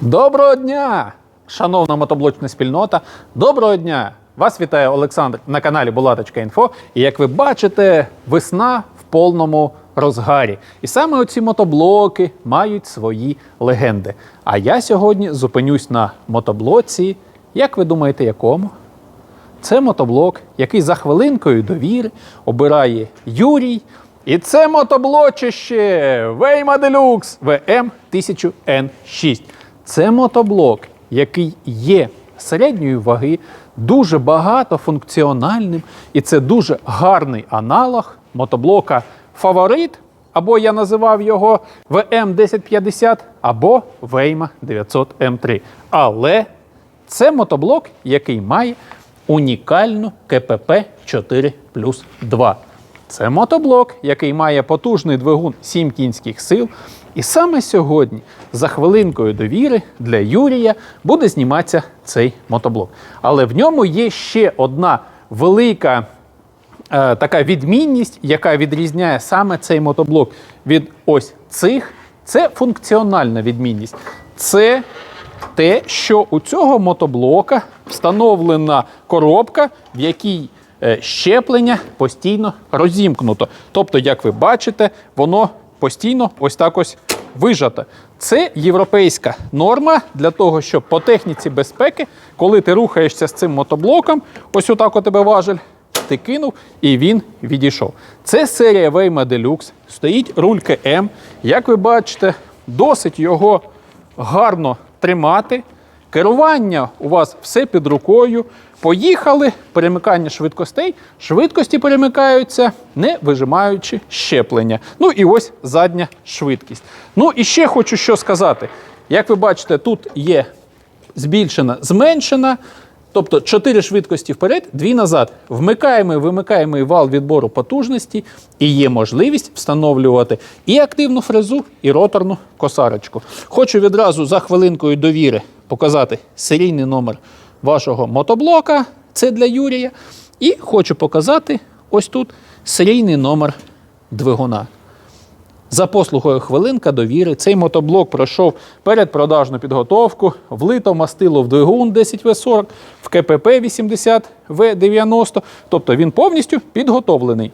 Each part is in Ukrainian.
Доброго дня, шановна мотоблочна спільнота. Доброго дня! Вас вітає Олександр на каналі Булаточка.Інфо. І як ви бачите, весна в повному розгарі. І саме оці мотоблоки мають свої легенди. А я сьогодні зупинюсь на мотоблоці. Як ви думаєте, якому? Це мотоблок, який за хвилинкою довіри обирає Юрій. І це мотоблочище Вейма Делюкс VM 1000N6. Це мотоблок, який є середньої ваги, дуже багатофункціональним, і це дуже гарний аналог мотоблока Фаворит, або я називав його VM 1050, або Вейма 900 M3. Але це мотоблок, який має унікальну КПП 4 плюс 2. Це мотоблок, який має потужний двигун 7 кінських сил. І саме сьогодні, за хвилинкою довіри для Юрія, буде зніматися цей мотоблок. Але в ньому є ще одна велика е, така відмінність, яка відрізняє саме цей мотоблок від ось цих. Це функціональна відмінність. Це те, що у цього мотоблока встановлена коробка, в якій щеплення постійно розімкнуто. Тобто, як ви бачите, воно постійно ось так ось вижато. Це європейська норма для того, щоб по техніці безпеки, коли ти рухаєшся з цим мотоблоком, ось отак у тебе важель, ти кинув і він відійшов. Це серія Waymo Deluxe, стоїть руль КМ. Як ви бачите, досить його гарно тримати. Керування у вас все під рукою. Поїхали, перемикання швидкостей. Швидкості перемикаються, не вижимаючи щеплення. Ну і ось задня швидкість. Ну і ще хочу що сказати. Як ви бачите, тут є збільшена, зменшена. Тобто 4 швидкості вперед, 2 назад. Вмикаємо і вимикаємо і вал відбору потужності, і є можливість встановлювати і активну фрезу, і роторну косарочку. Хочу відразу за хвилинкою довіри показати серійний номер вашого мотоблока. Це для Юрія. І хочу показати ось тут серійний номер двигуна. За послугою хвилинка довіри цей мотоблок пройшов передпродажну підготовку, влито мастило в двигун 10В40, в КПП 80В90, тобто він повністю підготовлений.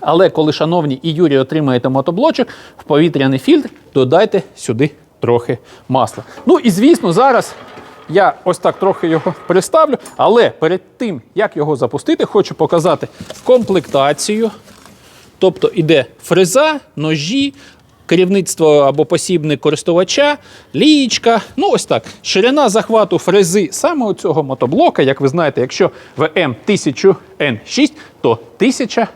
Але коли, шановні і Юрій, отримаєте мотоблочок, в повітряний фільтр додайте сюди трохи масла. Ну і звісно, зараз я ось так трохи його приставлю, але перед тим, як його запустити, хочу показати комплектацію. Тобто іде фреза, ножі, керівництво або посібник користувача, лієчка. Ну, ось так. Ширина захвату фрези саме у цього мотоблока, як ви знаєте, якщо VM 1000N6, то 1000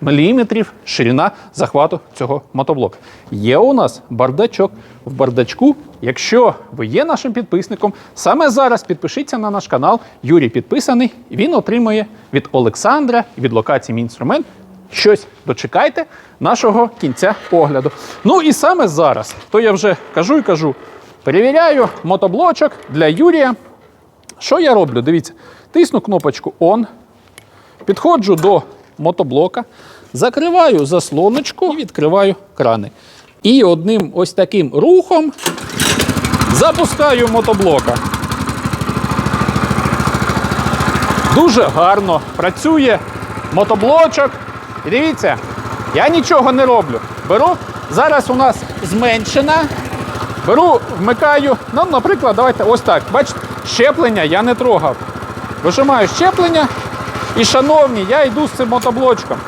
міліметрів ширина захвату цього мотоблока. Є у нас бардачок. В бардачку, якщо ви є нашим підписником, саме зараз підпишіться на наш канал. Юрій підписаний, він отримує від Олександра від локації Мій інструмент щось дочекайте нашого кінця огляду. Ну і саме зараз, то я вже кажу і кажу, перевіряю мотоблочок для Юрія. Що я роблю? Дивіться, тисну кнопочку ON, підходжу до мотоблока, закриваю заслоночку і відкриваю крани. І одним ось таким рухом запускаю мотоблока. Дуже гарно працює мотоблочок. Дивіться, я нічого не роблю. Беру, зараз у нас зменшена. Беру, вмикаю. Ну, наприклад, давайте ось так. Бачите, щеплення я не трогав. Вижимаю щеплення. І, шановні, я йду з цим мотоблочком.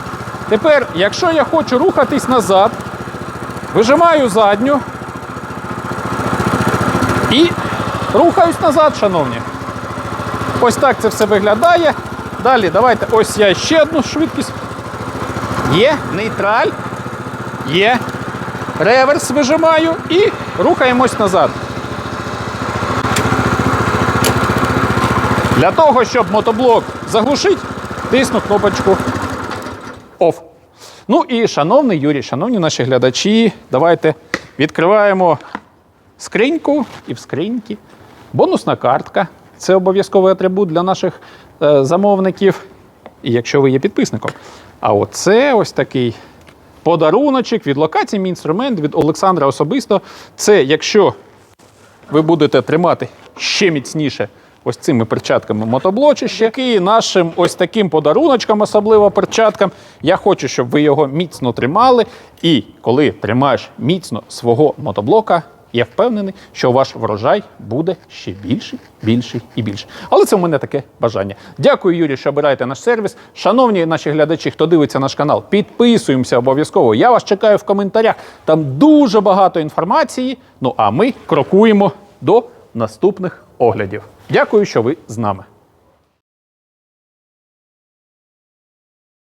Тепер, якщо я хочу рухатись назад, вижимаю задню і рухаюсь назад, шановні. Ось так це все виглядає. Далі, давайте ось я ще одну швидкість. Є нейтраль, є реверс вижимаю і рухаємось назад. Для того, щоб мотоблок заглушити, тисну кнопочку OFF. Ну і шановний Юрій, шановні наші глядачі, давайте відкриваємо скриньку і в скриньці бонусна картка. Це обов'язковий атрибут для наших е, замовників, і якщо ви є підписником. А оце ось такий подаруночок від локації мій інструмент від Олександра особисто. Це якщо ви будете тримати ще міцніше ось цими перчатками мотоблочище. І нашим ось таким подаруночком, особливо перчаткам, я хочу, щоб ви його міцно тримали. І коли тримаєш міцно свого мотоблока, я впевнений, що ваш врожай буде ще більший, більший і більший. Але це в мене таке бажання. Дякую, Юрій, що обираєте наш сервіс. Шановні наші глядачі, хто дивиться наш канал, підписуємося обов'язково. Я вас чекаю в коментарях. Там дуже багато інформації. Ну а ми крокуємо до наступних оглядів. Дякую, що ви з нами.